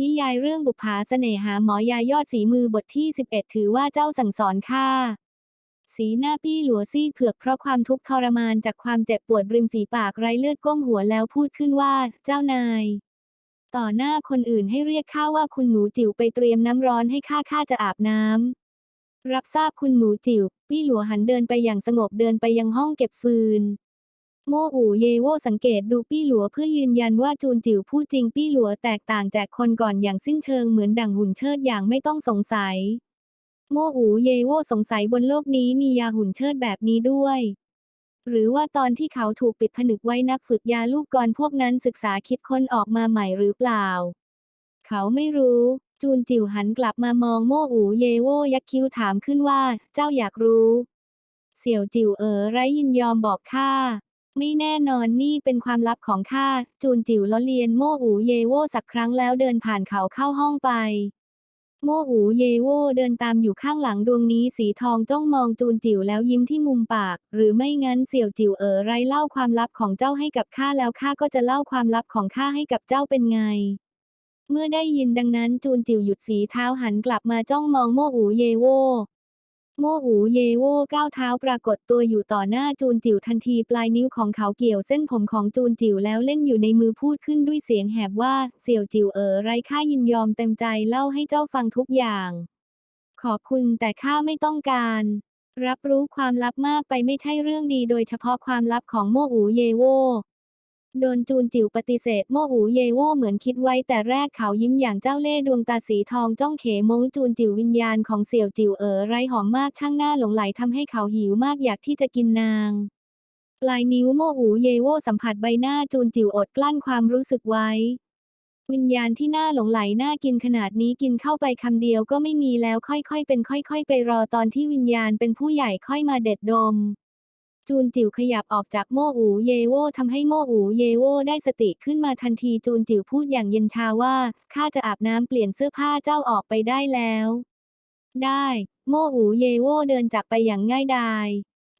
นิยายเรื่องบุปผาเสน่หาหมอยายอดฝีมือบทที่ 11 ถือว่าเจ้าสั่งสอนข้าสีหน้าปี้หลัวซีดเผือกเพราะความทุกข์ทรมานจากความเจ็บปวดริมฝีปากไร้เลือดก้มหัวแล้วพูดขึ้นว่า เจ้านาย ต่อหน้าคนอื่นให้เรียกข้าว่าคุณหนูจิ๋วไปเตรียมน้ำร้อนให้ข้าข้าจะอาบน้ำรับทราบคุณหนูจิ๋วปี้หลัวหันเดินไปอย่างสงบเดินไปยังห้องเก็บฟืน โมอูเยโวสังเกตดูปี้หลัวเพื่อยืนยันว่าจูนจิ๋วพูดจริงปี้หลัวแตกต่างจากคนก่อนอย่างสิ้นเชิงเหมือนดั่งหุ่นเชิดอย่างไม่ต้องสงสัย โมอูเยโวสงสัยบนโลกนี้มียาหุ่นเชิดแบบนี้ด้วย หรือว่าตอนที่เขาถูกปิดผนึกไว้นักฝึกยาลูกกรพวกนั้นศึกษาคิดค้นออกมาใหม่หรือเปล่า เขาไม่รู้ จูนจิ๋วหันกลับมามองโมอูเยโวยักคิ้วถามขึ้นว่า เจ้าอยากรู้ เสี่ยวจิ๋วเอ๋อไร้ยินยอมบอกข้า ไม่แน่นอนนี่เป็นความลับของข้า จูนจิ๋วล้อเลียนโมอูเยโวสักครั้งแล้วเดินผ่านเขาเข้าห้องไป โมอูเยโวเดินตามอยู่ข้างหลังดวงนี้สีทองจ้องมองจูนจิ๋วแล้วยิ้มที่มุมปาก หรือไม่งั้นเสี่ยวจิ๋วเอ๋อไรเล่าความลับของเจ้าให้กับข้าแล้วข้าก็จะเล่าความลับของข้าให้กับเจ้าเป็นไงเมื่อได้ยินดังนั้นจูนจิ๋วหยุดฝีเท้าหันกลับมาจ้องมองโมอูเยโว โมอูเยโวก้าวเท้าปรากฏตัวอยู่ต่อหน้าจูนจิ๋วทันทีปลายนิ้วของเขาเกี่ยวเส้นผมของจูนจิ๋วแล้วเล่นอยู่ในมือพูดขึ้นด้วยเสียงแหบว่าเสี่ยวจิ๋วเอ๋อไรข้ายินยอมเต็มใจเล่าให้เจ้าฟังทุกอย่าง ขอบคุณแต่ข้าไม่ต้องการ รับรู้ความลับมากไปไม่ใช่เรื่องดีโดยเฉพาะความลับของโมอูเยโว โดนจูนจิ๋วปฏิเสธโมอูเยโวเหมือนคิดไว้แต่แรกเขายิ้มอย่างเจ้าเล่ห์ดวงตาสีทองจ้องเขมงจูนจิ๋ววิญญาณของเสี่ยวจิ๋วเอ๋อไรหอมมากช่างหน้าหลงไหลทำให้เขาหิวมากอยากที่จะกินนางปลายนิ้วโมอูเยโวสัมผัสใบหน้าจูนจิ๋วอดกลั้นความรู้สึกไว้ วิญญาณที่น่าหลงไหลน่ากินขนาดนี้กินเข้าไปคำเดียวก็ไม่มีแล้วค่อยๆเป็นค่อย ๆ ไปรอตอนที่วิญญาณเป็นผู้ใหญ่ค่อยมาเด็ดดม จูนจิ๋วขยับออกจากโมอูเยโวทำให้โมอูเยโวได้สติขึ้นมาทันทีจูนจิ๋วพูดอย่างเย็นชาว่าข้าจะอาบน้ำเปลี่ยนเสื้อผ้าเจ้าออกไปได้แล้ว ได้ โมอูเยโวเดินจากไปอย่างง่ายดาย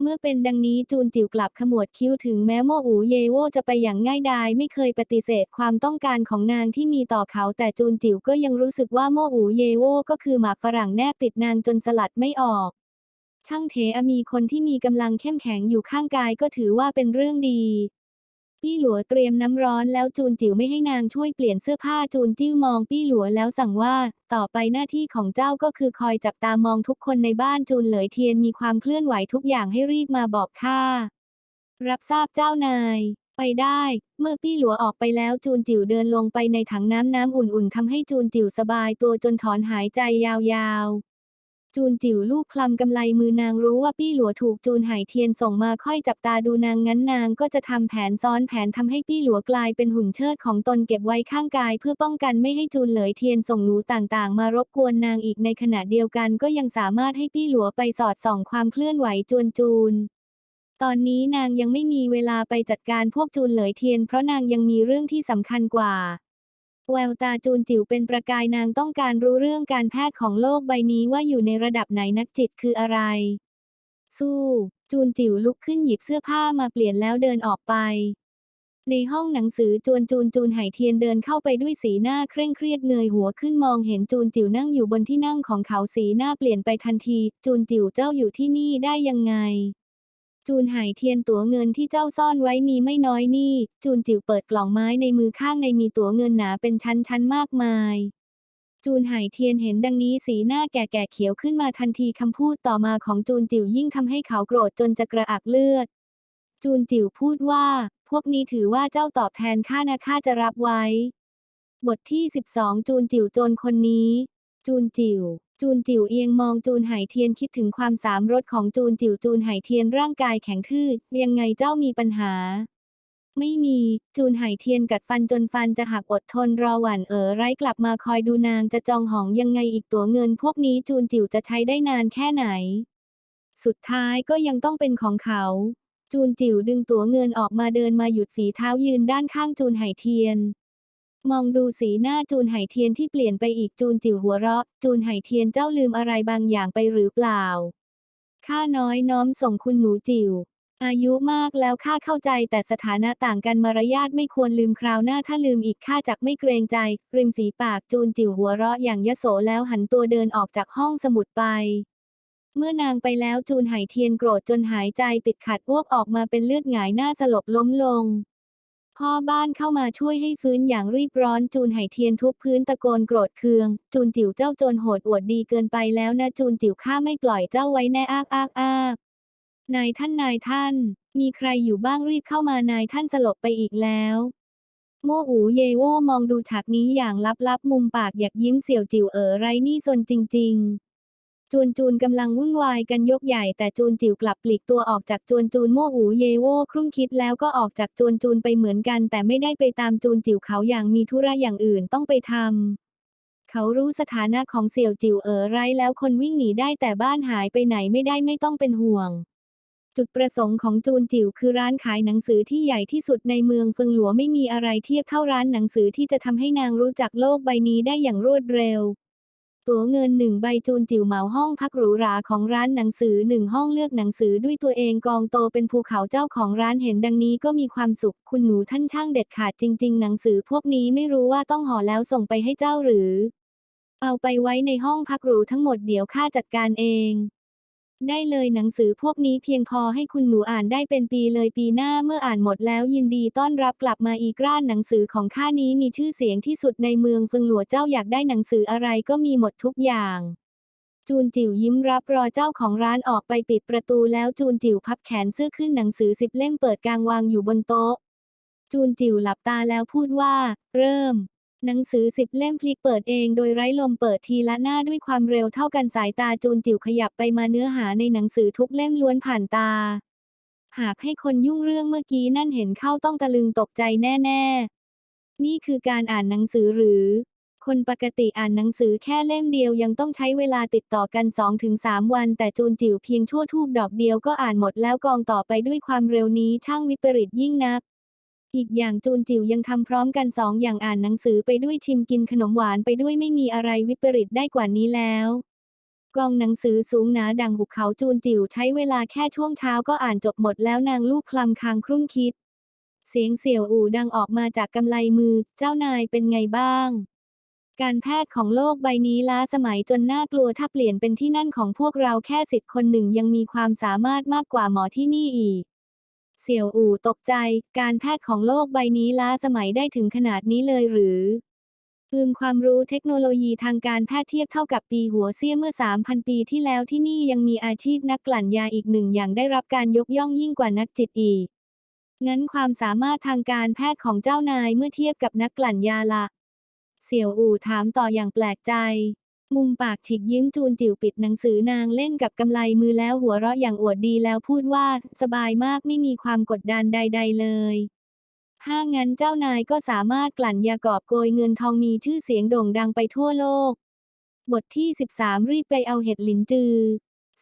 เมื่อเป็นดังนี้จูนจิ๋วกลับขมวดคิ้วถึงแม้โมอูเยโวจะไปอย่างง่ายดายไม่เคยปฏิเสธความต้องการของนางที่มีต่อเขาแต่จูนจิ๋วก็ยังรู้สึกว่าโมอูเยโวก็คือหมากฝรั่งแนบติดนางจนสลัดไม่ออก ช่างเถอะมีคนที่มีกำลังเข้มแข็งอยู่ข้างกายก็ถือว่าเป็นเรื่องดีปี้หลัวเตรียมน้ำร้อนแล้วจูนจิ๋วไม่ให้นางช่วยเปลี่ยนเสื้อผ้าจูนจิ้วมองปี้หลัวแล้วสั่งว่า ต่อไปหน้าที่ของเจ้าก็คือคอยจับตามองทุกคนในบ้านจูนเหลยเทียนมีความเคลื่อนไหวทุกอย่างให้รีบมาบอกข้ารับทราบเจ้านาย ไปได้ เมื่อปี้หลัวออกไปแล้วจูนจิ๋วเดินลงไปในถังน้ำน้ำอุ่นๆทำให้จูนจิ๋วสบายตัวจนถอนหายใจยาวๆ จูนจิ๋วลูบคลำกำไลมือนางรู้ว่าปี้หลัวถูกจูนไหเทียนส่งมาค่อยจับตาดูนางงั้นนางก็จะทำแผนซ้อนแผนทำให้ปี้หลัวกลายเป็นหุ่นเชิดของตนเก็บไว้ข้างกาย เพื่อป้องกันไม่ให้จูนเหลยเทียนส่งหนูต่างๆ มารบกวนนางอีกในขณะเดียวกันก็ยังสามารถให้ปี้หลัวไปสอดส่องความเคลื่อนไหวจวนจูนตอนนี้นางยังไม่มีเวลาไปจัดการพวกจูนเหลยเทียน เพราะนางยังมีเรื่องที่สำคัญกว่า แววตาจูนจิ๋วเป็นประกายนางต้องการรู้เรื่องการแพทย์ของโลกใบนี้ว่าอยู่ในระดับไหนนักจิตคืออะไร สู้ จูนจิ๋วลุกขึ้นหยิบเสื้อผ้ามาเปลี่ยนแล้วเดินออกไป ในห้องหนังสือจวนจูนจูนไหเทียนเดินเข้าไปด้วยสีหน้าเคร่งเครียดเงยหัวขึ้นมองเห็นจูนจิ๋วนั่งอยู่บนที่นั่งของเขาสีหน้าเปลี่ยนไปทันที จูนจิ๋วเจ้าอยู่ที่นี่ได้ยังไง จูนไหเทียนตั๋วเงินที่เจ้าซ่อนไว้มีไม่น้อยนี่ จูนจิ๋วเปิดกล่องไม้ในมือข้างในมีตั๋วเงินหนาเป็นชั้นๆมากมาย จูนไหเทียนเห็นดังนี้สีหน้าแก่ๆเขียวขึ้นมาทันทีคำพูดต่อมาของจูนจิ๋วยิ่งทำให้เขาโกรธจนจะกระอักเลือด จูนจิ๋วพูดว่า พวกนี้ถือว่าเจ้าตอบแทนข้านะข้าจะรับไว้ บทที่ 12 จูนจิ๋วโจรคนนี้ จูนจิ๋ว จูนจิ๋วเอียงมองจูนไหเทียนคิดถึงความสามรสของจูนจิ๋วจูนไหเทียนร่างกายแข็งทื่อยังไงเจ้ามีปัญหา ไม่มีจูนไหเทียนกัดฟันจนฟันจะหักอดทนรอหวันเอ๋อไร้กลับมาคอยดูนางจะจองหองยังไงอีกตัวเงินพวกนี้จูนจิ๋วจะใช้ได้นานแค่ไหน สุดท้ายก็ยังต้องเป็นของเขา จูนจิ๋วดึงตั๋วเงินออกมาเดินมาหยุดฝีเท้ายืนด้านข้างจูนไหเทียน มองดูสีหน้าจูนไหเทียนที่เปลี่ยนไปอีกจูนจิ๋วหัวเราะ จูนไหเทียนเจ้าลืมอะไรบางอย่างไปหรือเปล่า ข้าน้อยน้อมส่งคุณหนูจิ๋วอายุมากแล้วข้าเข้าใจแต่สถานะต่างกันมารยาทไม่ควรลืมคราวหน้าถ้าลืมอีกข้าจักไม่เกรงใจ ริมฝีปากจูนจิ๋วหัวเราะอย่างยโสแล้วหันตัวเดินออกจากห้องสมุดไป เมื่อนางไปแล้วจูนไหเทียนโกรธจนหายใจติดขัดอ้วกออกมาเป็นเลือดหงายหน้าสลบล้มลง พ่อบ้านเข้ามาช่วยให้ฟื้นอย่างรีบร้อนจูนไหเทียนทุบพื้นตะโกนโกรธเคือง จูนจิ๋วเจ้าโจรโหดอวดดีเกินไปแล้วนะจูนจิ๋วข้าไม่ปล่อยเจ้าไว้แน่อากอากอากนายท่านนายท่าน มีใครอยู่บ้างรีบเข้ามานายท่านสลบไปอีกแล้วโมอูเยโวมองดูฉากนี้อย่างลับๆมุมปากอยากยิ้มเสี่ยวจิ๋วเอ๋อไรนี่ซนจริง ๆ จูนจูนกำลังวุ่นวายกันยกใหญ่แต่จูนจิ๋วกลับปลีกตัวออกจากจวนจูนโม่อูเยโวครุ่งคิดแล้วก็ออกจากจวนจูนไปเหมือนกัน แต่ไม่ได้ไปตามจูนจิ๋วเขาอย่างมีธุระอย่างอื่นต้องไปทำเขารู้สถานะของเสี่ยวจิ๋วเอ๋อไรแล้วคนวิ่งหนีได้แต่บ้านหายไปไหนไม่ได้ไม่ต้องเป็นห่วง จุดประสงค์ของจูนจิ๋วคือร้านขายหนังสือที่ใหญ่ที่สุดในเมืองเฟิงหลัวไม่มีอะไรเทียบเท่าร้านหนังสือที่จะทำให้นางรู้จักโลกใบนี้ได้อย่างรวดเร็ว ตั๋วเงินหนึ่งใบจูนจิ๋วเหมาห้องพักหรูหราของร้านหนังสือหนึ่งห้องเลือกหนังสือด้วยตัวเองกองโตเป็นภูเขาเจ้าของร้านเห็นดังนี้ก็มีความสุข คุณหนูท่านช่างเด็ดขาดจริง ๆ หนังสือพวกนี้ไม่รู้ว่าต้องห่อแล้วส่งไปให้เจ้าหรือ เอาไปไว้ในห้องพักหรูทั้งหมดเดี๋ยวข้าจัดการเอง ได้เลยหนังสือพวกนี้เพียงพอให้คุณหนูอ่านได้เป็นปีเลยปีหน้าเมื่ออ่านหมดแล้วยินดีต้อนรับกลับมาอีกร้านหนังสือของข้านี้มีชื่อเสียงที่สุดในเมืองฟิงหลัวเจ้าอยากได้หนังสืออะไรก็มีหมดทุกอย่าง จูนจิ๋วยิ้มรับรอเจ้าของร้านออกไปปิดประตูแล้วจูนจิ๋วพับแขนเสื้อขึ้นหนังสือสิบเล่มเปิดกลางวางอยู่บนโต๊ะ จูนจิ๋วหลับตาแล้วพูดว่า เริ่ม หนังสือสิบเล่มพลิกเปิดเองโดยไร้ลมเปิดทีละหน้าด้วยความเร็วเท่ากันสายตาจูนจิ๋วขยับไปมาเนื้อหาในหนังสือทุกเล่มล้วนผ่านตา หากให้คนยุ่งเรื่องเมื่อกี้นั่นเห็นเข้าต้องตะลึงตกใจแน่ๆ นี่คือการอ่านหนังสือหรือ คนปกติอ่านหนังสือแค่เล่มเดียวยังต้องใช้เวลาติดต่อกัน 2-3 วัน แต่จูนจิ๋วเพียงชั่วทูบดอกเดียวก็อ่านหมดแล้วกองต่อไปด้วยความเร็วนี้ช่างวิปริตยิ่งนัก อีกอย่างจูนจิ๋วยังทำพร้อมกันสองอย่างอ่านหนังสือไปด้วยชิมกินขนมหวานไปด้วยไม่มีอะไรวิปริตได้กว่านี้แล้วกองหนังสือสูงหนาดังหุบเขาจูนจิ๋วใช้เวลาแค่ช่วงเช้าก็อ่านจบหมดแล้วนางลูกคลำคางครุ่นคิด เสียงเสี่ยวอู่ดังออกมาจากกำไลมือ เจ้านายเป็นไงบ้าง การแพทย์ของโลกใบนี้ล้าสมัยจนน่ากลัวถ้าเปลี่ยนเป็นที่นั่นของพวกเราแค่สิทธิ์คนหนึ่งยังมีความสามารถมากกว่าหมอที่นี่อีก เสี่ยวอู่ตกใจ การแพทย์ของโลกใบนี้ล้าสมัยได้ถึงขนาดนี้เลยหรือปืมความรู้เทคโนโลยีทางการแพทย์เทียบเท่ากับปีหัวเซี่ยเมื่อ 3,000 ปีที่แล้วที่นี่ยังมีอาชีพนักกลั่นยาอีกหนึ่งอย่างได้รับการยกย่องยิ่งกว่านักจิตอีก งั้นความสามารถทางการแพทย์ของเจ้านายเมื่อเทียบกับนักกลั่นยาละ เสี่ยวอู่ถามต่ออย่างแปลกใจ มุมปากฉีกยิ้มจูนจิ๋วปิดหนังสือนางเล่นกับกำไลมือแล้วหัวเราะอย่างอวดดีแล้วพูดว่าสบายมากไม่มีความกดดันใด ๆ เลยถ้างั้นเจ้านายก็สามารถกลั่นยากอบโกยเงินทองมีชื่อเสียงโด่งดังไปทั่วโลก บทที่ 13 รีบไปเอาเห็ดหลินจือ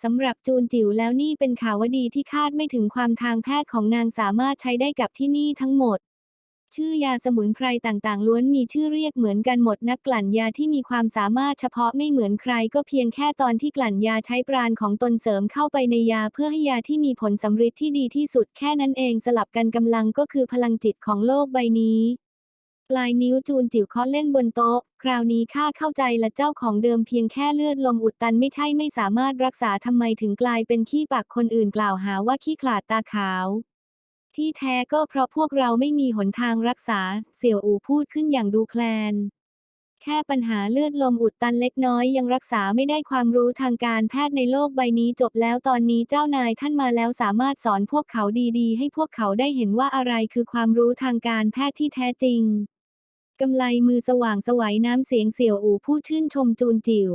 สำหรับจูนจิ๋วแล้วนี่เป็นข่าววดีที่คาดไม่ถึงความทางแพทย์ของนางสามารถใช้ได้กับที่นี่ทั้งหมด ชื่อยาสมุนไพรต่างๆ ล้วนมีชื่อเรียกเหมือนกันหมดนักกลั่นยาที่มีความสามารถเฉพาะไม่เหมือนใครก็เพียงแค่ตอนที่กลั่นยาใช้ปราณของตนเสริมเข้าไปในยาเพื่อให้ยาที่มีผลสำฤทธิ์ที่ดีที่สุดแค่นั้นเองสลับกันกำลังก็คือพลังจิตของโลกใบนี้ลายนิ้วจูนจิ๋วเคาะเล่นบนโต๊ะ คราวนี้ข้าเข้าใจละเจ้าของเดิมเพียงแค่เลือดลมอุดตันไม่ใช่ไม่สามารถรักษาทำไมถึงกลายเป็นขี้ปากคนอื่นกล่าวหาว่าขี้ขลาดตาขาว ที่แท้ก็เพราะพวกเราไม่มีหนทางรักษา เสี่ยวอูพูดขึ้นอย่างดูแคลน แค่ปัญหาเลือดลมอุดตันเล็กน้อยยังรักษาไม่ได้ความรู้ทางการแพทย์ในโลกใบนี้จบแล้วตอนนี้เจ้านายท่านมาแล้วสามารถสอนพวกเขาดีๆ ให้พวกเขาได้เห็นว่าอะไรคือความรู้ทางการแพทย์ที่แท้จริงกำไลมือสว่างสวัยน้ำเสียงเสี่ยวอูผู้ชื่นชมจูนจิ๋ว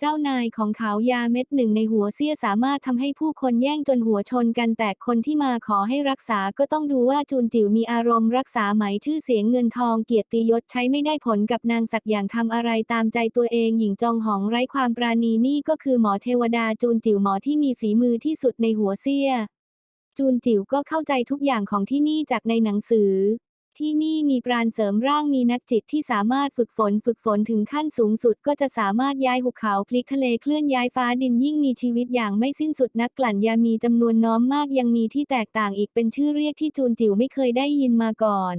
เจ้านายของเขายาเม็ดหนึ่งในหัวเสี้ยสามารถทำให้ผู้คนแย่งจนหัวชนกันแต่คนที่มาขอให้รักษาก็ต้องดูว่าจูนจิ๋วมีอารมณ์รักษาไหมชื่อเสียงเงินทองเกียรติยศใช้ไม่ได้ผลกับนางสักอย่างทำอะไรตามใจตัวเองหญิงจองหองไร้ความปราณีนี่ก็คือหมอเทวดาจูนจิ๋วหมอที่มีฝีมือที่สุดในหัวเสี้ย จูนจิ๋วก็เข้าใจทุกอย่างของที่นี่จากในหนังสือ ที่นี่มีปราณเสริมร่างมีนักจิตที่สามารถฝึกฝนฝึกฝนถึงขั้นสูงสุดก็จะสามารถย้ายหุบเขาพลิกทะเลเคลื่อนย้ายฟ้าดินยิ่งมีชีวิตอย่างไม่สิ้นสุดนักกลั่นยามีจำนวนน้อมมากยังมีที่แตกต่างอีกเป็นชื่อเรียกที่จูนจิ๋วไม่เคยได้ยินมาก่อน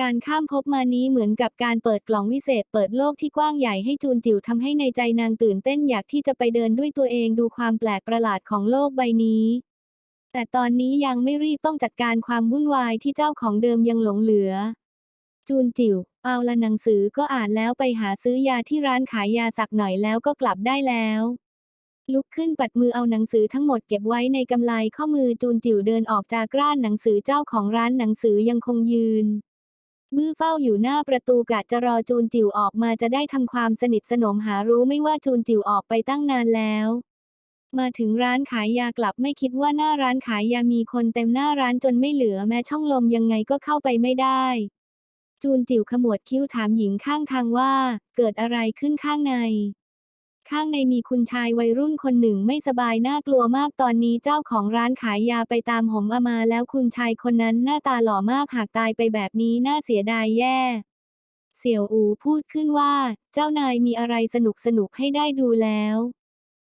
การข้ามภพมานี้เหมือนกับการเปิดกล่องวิเศษ เปิดโลกที่กว้างใหญ่ให้จูนจิ๋วทำให้ในใจนางตื่นเต้นอยากที่จะไปเดินด้วยตัวเองดูความแปลกประหลาดของโลกใบนี้ แต่ตอนนี้ยังไม่รีบต้องจัดการความวุ่นวายที่เจ้าของเดิมยังหลงเหลือ จูนจิ๋วเอาละหนังสือก็อ่านแล้วไปหาซื้อยาที่ร้านขายยาสักหน่อยแล้วก็กลับได้แล้ว ลุกขึ้นปัดมือเอาหนังสือทั้งหมดเก็บไว้ในกำไลข้อมือจูนจิ๋วเดินออกจากร้านหนังสือเจ้าของร้านหนังสือยังคงยืนมือเฝ้าอยู่หน้าประตูกะจะรอจูนจิ๋วออกมาจะได้ทำความสนิทสนมหารู้ไม่ว่าจูนจิ๋วออกไปตั้งนานแล้ว มาถึงร้านขายยากลับไม่คิดว่าหน้าร้านขายยามีคนเต็มหน้าร้านจนไม่เหลือแม้ช่องลมยังไงก็เข้าไปไม่ได้ จูนจิ๋วขมวดคิ้วถามหญิงข้างทางว่า เกิดอะไรขึ้นข้างใน ข้างในมีคุณชายวัยรุ่นคนหนึ่งไม่สบายน่ากลัวมากตอนนี้เจ้าของร้านขายยาไปตามหมอมาแล้วคุณชายคนนั้นหน้าตาหล่อมากหากตายไปแบบนี้น่าเสียดายแย่เสี่ยวอูพูดขึ้นว่า เจ้านายมีอะไรสนุกสนุกให้ได้ดูแล้ว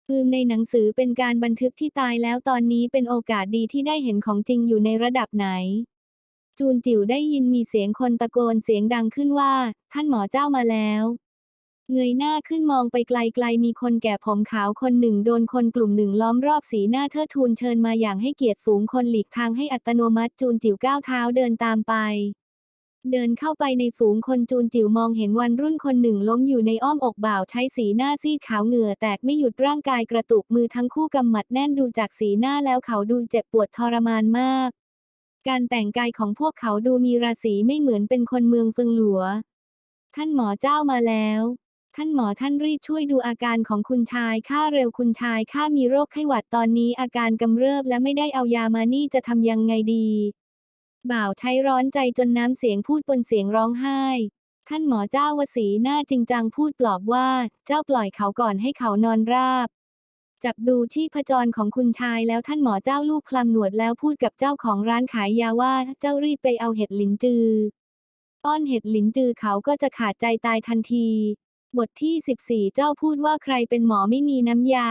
อืมในหนังสือเป็นการบันทึกที่ตายแล้วตอนนี้เป็นโอกาสดีที่ได้เห็นของจริงอยู่ในระดับไหน จูนจิ๋วได้ยินมีเสียงคนตะโกนเสียงดังขึ้นว่า ท่านหมอเจ้ามาแล้ว เงยหน้าขึ้นมองไปไกลๆมีคนแก่ผมขาวคนหนึ่งโดนคนกลุ่มหนึ่งล้อมรอบสีหน้าเทิดทูนเชิญมาอย่างให้เกียรติฝูงคนหลีกทางให้อัตโนมัติจูนจิ๋วก้าวเท้าเดินตามไป เดินเข้าไปในฝูงคนจูนจิ๋วมองเห็นวันรุ่นคนหนึ่งล้มอยู่ในอ้อมอกบ่าวใช้สีหน้าซีดขาวเหงื่อแตกไม่หยุดร่างกายกระตุกมือทั้งคู่กำหมัดแน่นดูจากสีหน้าแล้วเขาดูเจ็บปวดทรมานมาก การแต่งกายของพวกเขาดูมีราศีไม่เหมือนเป็นคนเมืองฟิงหลัว ท่านหมอเจ้ามาแล้ว ท่านหมอท่านรีบช่วยดูอาการของคุณชายข้าเร็วคุณชายข้ามีโรคไข้หวัดตอนนี้อาการกำเริบและไม่ได้เอายามานี่จะทำยังไงดี บ่าวใช้ร้อนใจจนน้ำเสียงพูดบนเสียงร้องไห้ ท่านหมอเจ้าวสีหน้าจริงจังพูดปลอบว่า เจ้าปล่อยเขาก่อนให้เขานอนราบ จับดูชีพจรของคุณชายแล้วท่านหมอเจ้าลูกคลำหนวดแล้วพูดกับเจ้าของร้านขายยาว่าเจ้ารีบไปเอาเห็ดหลินจือป้อนเห็ดหลินจือเขาก็จะขาดใจตายทันที บทที่ 14 เจ้าพูดว่าใครเป็นหมอไม่มีน้ำยา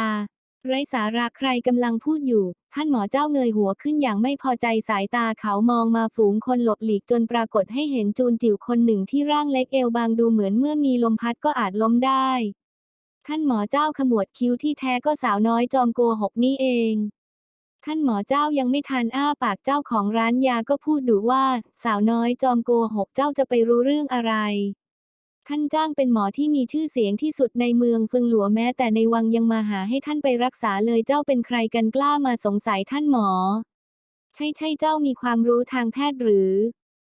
ไร้สาระใครกำลังพูดอยู่ ท่านหมอเจ้าเงยหัวขึ้นอย่างไม่พอใจสายตาเขามองมาฝูงคนหลบหลีกจนปรากฏให้เห็นจูนจิ๋วคนหนึ่งที่ร่างเล็กเอวบางดูเหมือนเมื่อมีลมพัดก็อาจล้มได้ ท่านหมอเจ้าขมวดคิ้วที่แท้ก็สาวน้อยจอมโกหกนี่เอง ท่านหมอเจ้ายังไม่ทันอ้าปากเจ้าของร้านยาก็พูดดุว่า สาวน้อยจอมโกหกเจ้าจะไปรู้เรื่องอะไร ท่านจ้างเป็นหมอที่มีชื่อเสียงที่สุดในเมืองเฟิงหลัวแม้แต่ในวังยังมาหาให้ท่านไปรักษาเลยเจ้าเป็นใครกันกล้ามาสงสัยท่านหมอ ใช่ใช่เจ้ามีความรู้ทางแพทย์หรือ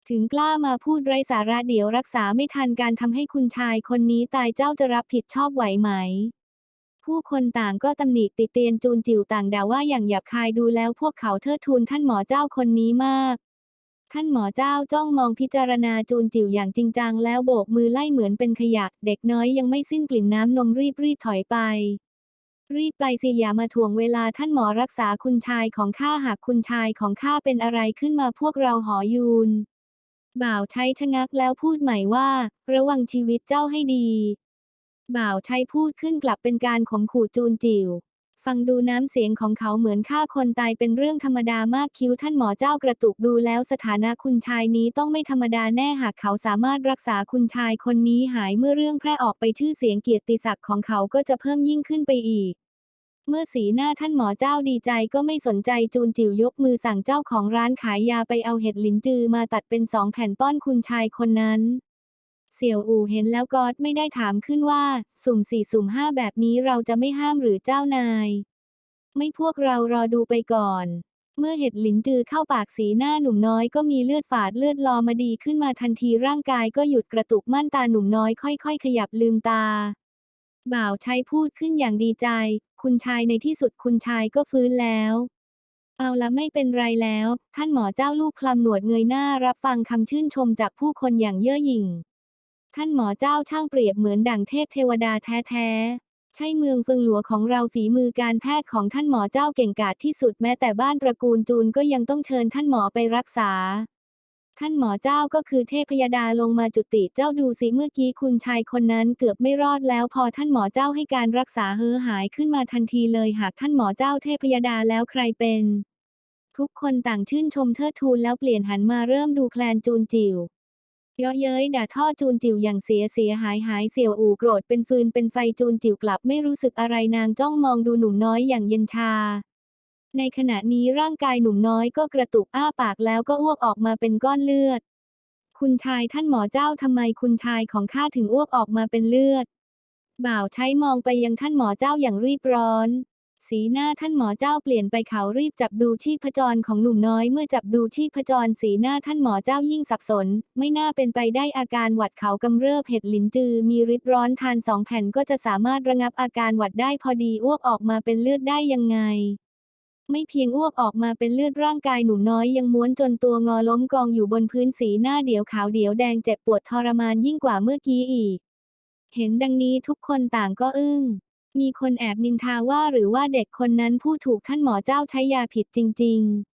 ถึงกล้ามาพูดไร้สาระเดี๋ยวรักษาไม่ทันการทำให้คุณชายคนนี้ตายเจ้าจะรับผิดชอบไหวไหม ผู้คนต่างก็ตำหนิติเตียนจูนจิ๋วต่างด่าว่าอย่างหยาบคายดูแล้วพวกเขาเทิดทูนท่านหมอเจ้าคนนี้มาก ท่านหมอเจ้าจ้องมองพิจารณาจูนจิ๋วอย่างจริงจังแล้วโบกมือไล่เหมือนเป็นขยะ เด็กน้อยยังไม่สิ้นกลิ่นน้ำนมรีบรีบถอยไป รีบไปสิอย่ามาถ่วงเวลาท่านหมอรักษาคุณชายของข้าหากคุณชายของข้าเป็นอะไรขึ้นมาพวกเราหอยูน บ่าวใช้ชะงักแล้วพูดใหม่ว่า ระวังชีวิตเจ้าให้ดี บ่าวใช้พูดขึ้นกลับเป็นการข่มขู่จูนจิ๋ว ฟังดูน้ำเสียงของเขาเหมือนฆ่าคนตายเป็นเรื่องธรรมดามากคิ้วท่านหมอเจ้ากระตุกดูแล้วสถานะคุณชายนี้ต้องไม่ธรรมดาแน่หากเขาสามารถรักษาคุณชายคนนี้หายเมื่อเรื่องแพร่ออกไปชื่อเสียงเกียรติศักดิ์ของเขาก็จะเพิ่มยิ่งขึ้นไปอีก เมื่อสีหน้าท่านหมอเจ้าดีใจก็ไม่สนใจจูนจิ๋วยกมือสั่งเจ้าของร้านขายยาไปเอาเห็ดหลินจือมาตัดเป็นสองแผ่นป้อนคุณชายคนนั้น เสี่ยวอู่เห็นแล้วก็ไม่ได้ถามขึ้นว่า สุ่มสี่สุ่มห้าแบบนี้เราจะไม่ห้ามหรือเจ้านาย ไม่พวกเรารอดูไปก่อน เมื่อเห็ดหลินจือเข้าปากสีหน้าหนุ่มน้อยก็มีเลือดฝาดเลือดลอมาดีขึ้นมาทันทีร่างกายก็หยุดกระตุกม่านตาหนุ่มน้อยค่อย ๆ ขยับลืมตา บ่าวชัยพูดขึ้นอย่างดีใจ คุณชายในที่สุดคุณชายก็ฟื้นแล้วเอาละไม่เป็นไรแล้ว ท่านหมอเจ้าลูกคลำหนวดเงยหน้ารับฟังคำชื่นชมจากผู้คนอย่างเย่อหยิ่ง ท่านหมอเจ้าช่างเปรียบเหมือนดั่งเทพเทวดาแท้ๆ ใช่เมืองเฟิงหลัวของเราฝีมือการแพทย์ของท่านหมอเจ้าเก่งกาจที่สุดแม้แต่บ้านตระกูลจูนก็ยังต้องเชิญท่านหมอไปรักษา ท่านหมอเจ้าก็คือเทพยดาลงมาจุติเจ้าดูสิเมื่อกี้คุณชายคนนั้นเกือบไม่รอดแล้วพอท่านหมอเจ้าให้การรักษาเฮอหายขึ้นมาทันทีเลยหากท่านหมอเจ้าเทพยดาแล้วใครเป็น ทุกคนต่างชื่นชมเทิดทูนแล้วเปลี่ยนหันมาเริ่มดูแคลนจูนจิ๋ว เยาะเย้ยด่าท่อจูนจิ๋วอย่างเสียเสียหายหายเสี่ยวอู่โกรธเป็นฟืนเป็นไฟจูนจิ๋วกลับไม่รู้สึกอะไรนางจ้องมองดูหนุ่มน้อยอย่างเย็นชา ในขณะนี้ร่างกายหนุ่มน้อยก็กระตุกอ้าปากแล้วก็อ้วกออกมาเป็นก้อนเลือด คุณชายท่านหมอเจ้าทำไมคุณชายของข้าถึงอ้วกออกมาเป็นเลือด บ่าวใช้มองไปยังท่านหมอเจ้าอย่างรีบร้อน สีหน้าท่านหมอเจ้าเปลี่ยนไปเขารีบจับดูชีพจรของหนุ่มน้อยเมื่อจับดูชีพจรสีหน้าท่านหมอเจ้ายิ่งสับสน ไม่น่าเป็นไปได้อาการหวัดเขากำเริบเห็ดหลินจือ มีฤทธิ์ร้อนทานสองแผ่นก็จะสามารถระงับอาการหวัดได้พอดีอ้วกออกมาเป็นเลือดได้ยังไงไม่เพียงอ้วกออกมาเป็นเลือดร่างกายหนุ่มน้อยยังม้วนจนตัวงอล้มกองอยู่บนพื้นสีหน้าเดียวขาวเดียวแดงเจ็บปวดทรมานยิ่งกว่าเมื่อกี้อีก เห็นดังนี้ทุกคนต่างก็อึ้ง มีคนแอบนินทาว่าหรือว่าเด็กคนนั้นผู้ถูกท่านหมอเจ้าใช้ยาผิดจริง ๆ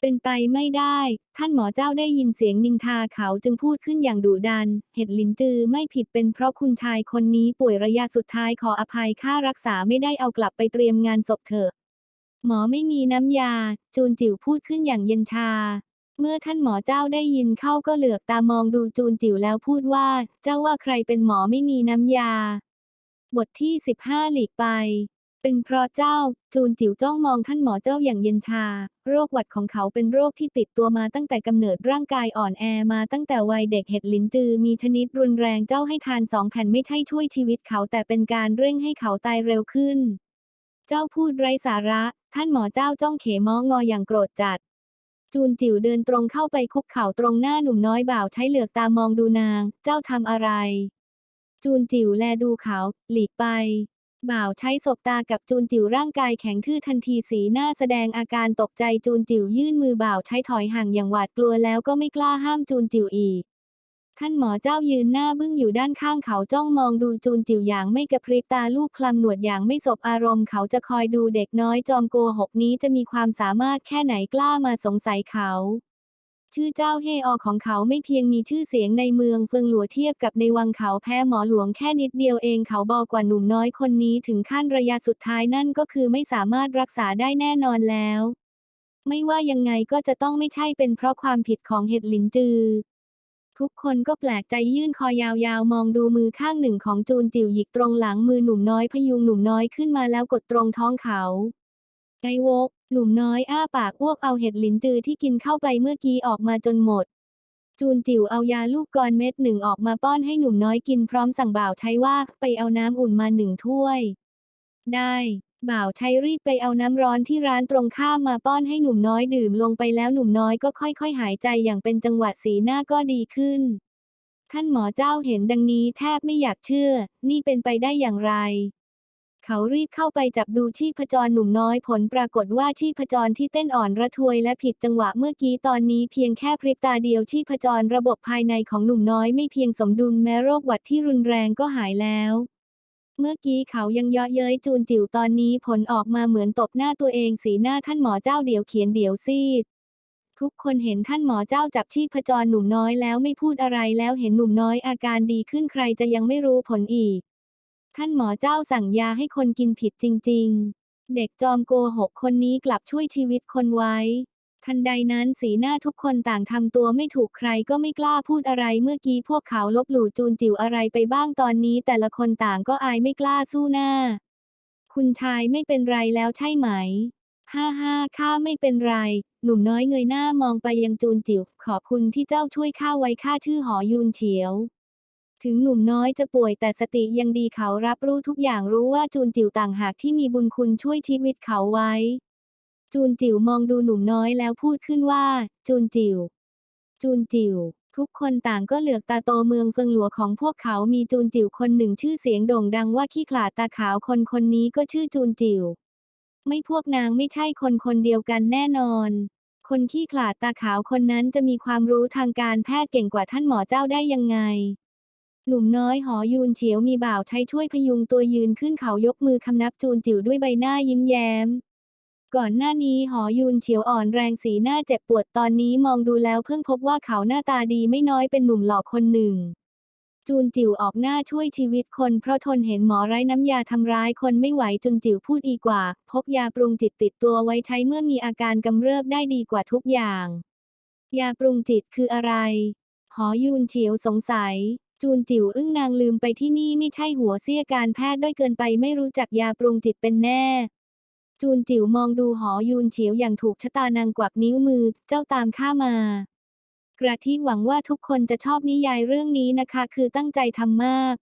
เป็นไปไม่ได้ ท่านหมอเจ้าได้ยินเสียงนินทาเขาจึงพูดขึ้นอย่างดุดัน เห็ดลินจือไม่ผิดเป็นเพราะคุณชายคนนี้ป่วยระยะสุดท้ายขออภัยค่ารักษาไม่ได้เอากลับไปเตรียมงานศพเถอะ หมอไม่มีน้ำยา จูนจิ๋วพูดขึ้นอย่างเย็นชาเมื่อท่านหมอเจ้าได้ยินเข้าก็เหลือกตามองดูจูนจิ๋วแล้วพูดว่า เจ้าว่าใครเป็นหมอไม่มีน้ำยา บทที่ 15 หลีกไป เป็นเพราะเจ้า จูนจิ๋วจ้องมองท่านหมอเจ้าอย่างเย็นชา โรคหวัดของเขาเป็นโรคที่ติดตัวมาตั้งแต่กำเนิดร่างกายอ่อนแอมาตั้งแต่วัยเด็กเห็ดลิ้นจือมีชนิดรุนแรงเจ้าให้ทานสองแผ่นไม่ใช่ช่วยชีวิตเขาแต่เป็นการเร่งให้เขาตายเร็วขึ้น เจ้าพูดไร้สาระ ท่านหมอเจ้าจ้องเขมองออย่างโกรธจัดจูนจิ๋วเดินตรงเข้าไปคุกเข่าตรงหน้าหนุ่มน้อยบ่าวใช้เหลือกตามองดูนาง เจ้าทำอะไร จูนจิ๋วแลดูเขา หลีกไป บ่าวใช้ศบตากับจูนจิ๋วร่างกายแข็งทื่อทันทีสีหน้าแสดงอาการตกใจจูนจิ๋วยื่นมือบ่าวใช้ถอยห่างอย่างหวาดกลัวแล้วก็ไม่กล้าห้ามจูนจิ๋วอีก ท่านหมอเจ้ายืนหน้าบึ้งอยู่ด้านข้างเขาจ้องมองดูจูนจิ๋วอย่างไม่กระพริบตาลูกคลำหนวดอย่างไม่สบอารมณ์เขาจะคอยดูเด็กน้อยจอมโกหกนี้จะมีความสามารถแค่ไหนกล้ามาสงสัยเขา ชื่อเจ้าเฮออของเขาไม่เพียงมีชื่อเสียงในเมืองเฟิงหลัวเทียบกับในวังเขาแพ้หมอหลวงแค่นิดเดียวเองเขาบอกกว่าหนุ่มน้อยคนนี้ถึงขั้นระยะสุดท้ายนั่นก็คือไม่สามารถรักษาได้แน่นอนแล้ว ไม่ว่ายังไงก็จะต้องไม่ใช่เป็นเพราะความผิดของเห็ดหลินจือ ทุกคนก็แปลกใจยื่นคอยาวๆ มองดูมือข้างหนึ่งของจูนจิ๋วหยิกตรงหลังมือหนุ่มน้อยพยุงหนุ่มน้อยขึ้นมาแล้วกดตรงท้องเขา ไอโวก หนุ่มน้อยอ้าปากอ้วกเอาเห็ดหลินจือที่กินเข้าไปเมื่อกี้ออกมาจนหมด จูนจิ๋วเอายาลูกกรเม็ดหนึ่งออกมาป้อนให้หนุ่มน้อยกินพร้อมสั่งบ่าวใช้ว่าไปเอาน้ำอุ่นมาหนึ่งถ้วย ได้ บ่าวใช้รีบไปเอาน้ำร้อนที่ร้านตรงข้ามมาป้อนให้หนุ่มน้อยดื่มลงไปแล้วหนุ่มน้อยก็ค่อยๆ หายใจอย่างเป็นจังหวะสีหน้าก็ดีขึ้น ท่านหมอเจ้าเห็นดังนี้แทบไม่อยากเชื่อ นี่เป็นไปได้อย่างไร เขารีบเข้าไปจับดูชีพจรหนุ่มน้อยผลปรากฏว่าชีพจรที่เต้นอ่อนระทวยและผิดจังหวะเมื่อกี้ตอนนี้เพียงแค่พริบตาเดียวชีพจรระบบภายในของหนุ่มน้อยไม่เพียงสมดุลแม้โรคหวัดที่รุนแรงก็หายแล้วเมื่อกี้เขายังเยาะเย้ยจูนจิ๋วตอนนี้ผลออกมาเหมือนตบหน้าตัวเองสีหน้าท่านหมอเจ้าเดี๋ยวเขียนเดี๋ยวซีด ทุกคนเห็นท่านหมอเจ้าจับชีพจรหนุ่มน้อยแล้วไม่พูดอะไรแล้วเห็นหนุ่มน้อยอาการดีขึ้นใครจะยังไม่รู้ผลอีก ท่านหมอเจ้าสั่งยาให้คนกินผิดจริง ๆ เด็กจอมโกหกคนนี้กลับช่วยชีวิตคนไว้ ทันใดนั้นสีหน้าทุกคนต่างทำตัวไม่ถูกใครก็ไม่กล้าพูดอะไรเมื่อกี้พวกเขาลบหลู่จูนจิ๋วอะไรไปบ้างตอนนี้ แต่ละคนต่างก็อายไม่กล้าสู้หน้า คุณชายไม่เป็นไรแล้วใช่ไหมฮ่าฮ่าข้าไม่เป็นไร หนุ่มน้อยเงยหน้ามองไปยังจูนจิ๋ว ขอบคุณที่เจ้าช่วยข้าไว้ข้าชื่อหอยูนเฉียว ถึงหนุ่มน้อยจะป่วยแต่สติยังดีเขารับรู้ทุกอย่างรู้ว่าจูนจิ๋วต่างหากที่มีบุญคุณช่วยชีวิตเขาไว้ จูนจิ๋วมองดูหนุ่มน้อยแล้วพูดขึ้นว่า จูนจิ๋วจูนจิ๋วทุกคนต่างก็เหลือกตาโตเมืองเฟิงหลัวของพวกเขามีจูนจิ๋วคนหนึ่งชื่อเสียงโด่งดังว่าขี้ขลาดตาขาวคนคนนี้ก็ชื่อจูนจิ๋วไม่พวกนางไม่ใช่คนคนเดียวกันแน่นอน คนขี้ขลาดตาขาวคนนั้นจะมีความรู้ทางการแพทย์เก่งกว่าท่านหมอเจ้าได้ยังไง หนุ่มน้อยหอยูนเฉียวมีบ่าวใช้ช่วยพยุงตัวยืนขึ้นเขายกมือคำนับจูนจิ๋วด้วยใบหน้ายิ้มแย้ม ก่อนหน้านี้หอยูนเฉียวอ่อนแรงสีหน้าเจ็บปวดตอนนี้มองดูแล้วเพิ่งพบว่าเขาหน้าตาดีไม่น้อยเป็นหนุ่มหล่อคนหนึ่ง จูนจิ๋วออกหน้าช่วยชีวิตคนเพราะทนเห็นหมอไร้น้ำยาทำร้ายคนไม่ไหวจุนจิ๋วพูดอีกว่า พกยาปรุงจิตติดตัวไว้ใช้เมื่อมีอาการกำเริบได้ดีกว่าทุกอย่าง ยาปรุงจิตคืออะไร หอยูนเฉียวสงสัย จูนจิ๋วอึ้งนางลืมไปที่นี่ไม่ใช่หัวเสี้ยการแพทย์ด้วยเกินไปไม่รู้จักยาปรุงจิตเป็นแน่ จูนจิ๋วมองดูหอยูนเฉียวอย่างถูกชะตานางกวักนิ้วมือเจ้าตามข้ามา กระที่หวังว่าทุกคนจะชอบนิยายเรื่องนี้นะคะ คือตั้งใจทำมาก